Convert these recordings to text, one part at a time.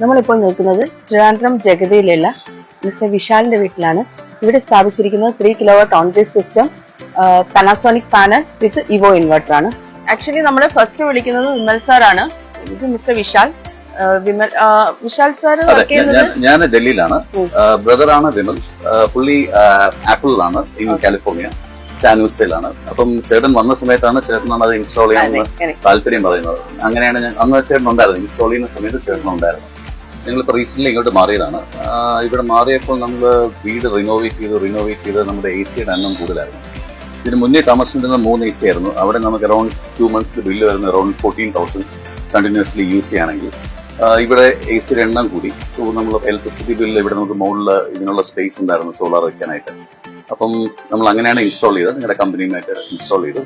നമ്മളിപ്പോൾ നിൽക്കുന്നത് ട്രിവാൻഡ്രം ജഗതിയിലുള്ള മിസ്റ്റർ വിശാലിന്റെ വീട്ടിലാണ്. ഇവിടെ സ്ഥാപിച്ചിരിക്കുന്നത് three kilo watt on base system Panasonic panel with Evo inverter ആണ്. ആക്ച്വലി നമ്മൾ ഫസ്റ്റ് വിളിക്കുന്നത് വിമൽ സാർ ആണ്. ഇത് മിസ്റ്റർ വിശാൽ. വിമൽ വിശാൽ സാർ ഞാൻ ഡൽഹിയിലാണ്. ബ്രദറാണ് വിമൽ. പുള്ളി ആപ്പിളിലാണ് ഇൻ കാലിഫോർണിയ സാനൂസയിലാണ് അപ്പം ചേട്ടൻ വന്ന സമയത്താണ് ചേട്ടനാണ് അത് ഇൻസ്റ്റാൾ ചെയ്യാൻ. താല്പര്യം പറയുന്നത്. അങ്ങനെയാണ് ഞാൻ അന്ന് ചേട്ടൻ ഉണ്ടായിരുന്നു. ഇൻസ്റ്റാൾ ചെയ്യുന്ന സമയത്ത് ചേട്ടൻ ഉണ്ടായിരുന്നു. ഞങ്ങളിപ്പോൾ റീസെന്റ് ഇങ്ങോട്ട് മാറിയതാണ്. ഇവിടെ മാറിയപ്പോൾ നമ്മൾ വീട് റിനോവേറ്റ് ചെയ്ത് റിനോവേറ്റ് ചെയ്ത് നമ്മുടെ എ സിയുടെ എണ്ണം കൂടുതലായിരുന്നു. ഇതിന് മുന്നേ താമസിച്ചിരുന്ന മൂന്ന് എ സി ആയിരുന്നു. അവിടെ നമുക്ക് അറൌണ്ട് ടു മന്ത്സിൽ ബില്ല് വരുന്ന around fourteen thousand continuously use ചെയ്യുകയാണെങ്കിൽ ഇവിടെ എ സിയുടെ എണ്ണം കൂടി. സോ നമ്മൾ ഇലക്ട്രിസിറ്റി ബില്ല് ഇവിടെ നമുക്ക് മുകളിൽ ഇതിനുള്ള സ്പേസ് ഉണ്ടായിരുന്നു സോളാർ വയ്ക്കാനായിട്ട് അപ്പം നമ്മൾ അങ്ങനെയാണ് ഇൻസ്റ്റാൾ ചെയ്തത്. നിങ്ങളുടെ കമ്പനിയുമായിട്ട് ഇൻസ്റ്റാൾ ചെയ്തു.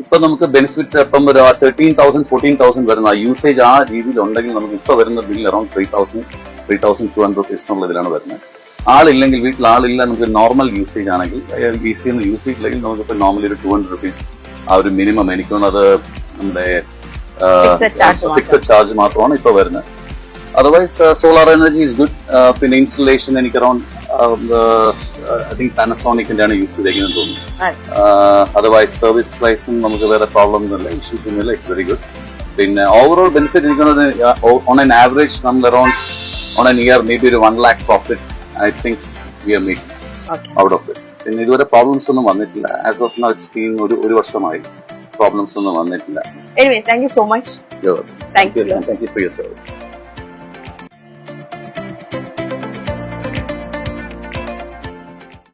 ഇപ്പൊ നമുക്ക് ബെനിഫിറ്റ് ഇപ്പം ഒരു തേർട്ടീൻ തൗസൻഡ് ഫോർട്ടീൻ തൗസൻഡ് വരുന്ന യൂസേജ് ആ രീതിയിൽ ഉണ്ടെങ്കിൽ നമുക്ക് ഇപ്പൊ വരുന്ന bill around three thousand three thousand two hundred rupees എന്നുള്ള ഇതിലാണ് വരുന്നത്. ആളില്ലെങ്കിൽ വീട്ടിൽ ആളില്ല നമുക്ക് നോർമൽ യൂസേജ് ആണെങ്കിൽ ബി സി ഒന്നും യൂസ് ചെയ്തില്ലെങ്കിൽ ഇപ്പൊ നോർമലി ഒരു ടു ഹൺഡ്രഡ് റുപ്പീസ് ആ ഒരു മിനിമം എനിക്ക് അത് നമ്മുടെ ഫിക്സഡ് ചാർജ് മാത്രമാണ് ഇപ്പൊ വരുന്നത്. Otherwise solar energy is good പിന്നെ ഇൻസ്റ്റലേഷൻ എനിക്ക് അറൌണ്ട് ഐ തിങ്ക് പാനസോണിക്കിന്റെ ആണ് യൂസ് ചെയ്തേക്കുന്നത് തോന്നുന്നു. അതർവൈസ് സർവീസ് വൈസും നമുക്ക് വേറെ പ്രോബ്ലം ഒന്നുമില്ല. ഇഷ്യൂസ് ഒന്നുമില്ല. ഇറ്റ്സ് വെരി ഗുഡ് പിന്നെ ഓവറോൾ ബെനിഫിറ്റ് ഇരിക്കുന്നത് ഓൺ എൻ ആവറേജ് നമ്മൾ around on an year may be ഒരു one lakh profit I think we are making. Out of it പിന്നെ ഇതുവരെ പ്രോബ്ലംസ് ഒന്നും വന്നിട്ടില്ല. As of now it been ഒരു ഒരു വർഷമായി പ്രോബ്ലംസ് ഒന്നും വന്നിട്ടില്ല. Thank you so much thank you thank you for your service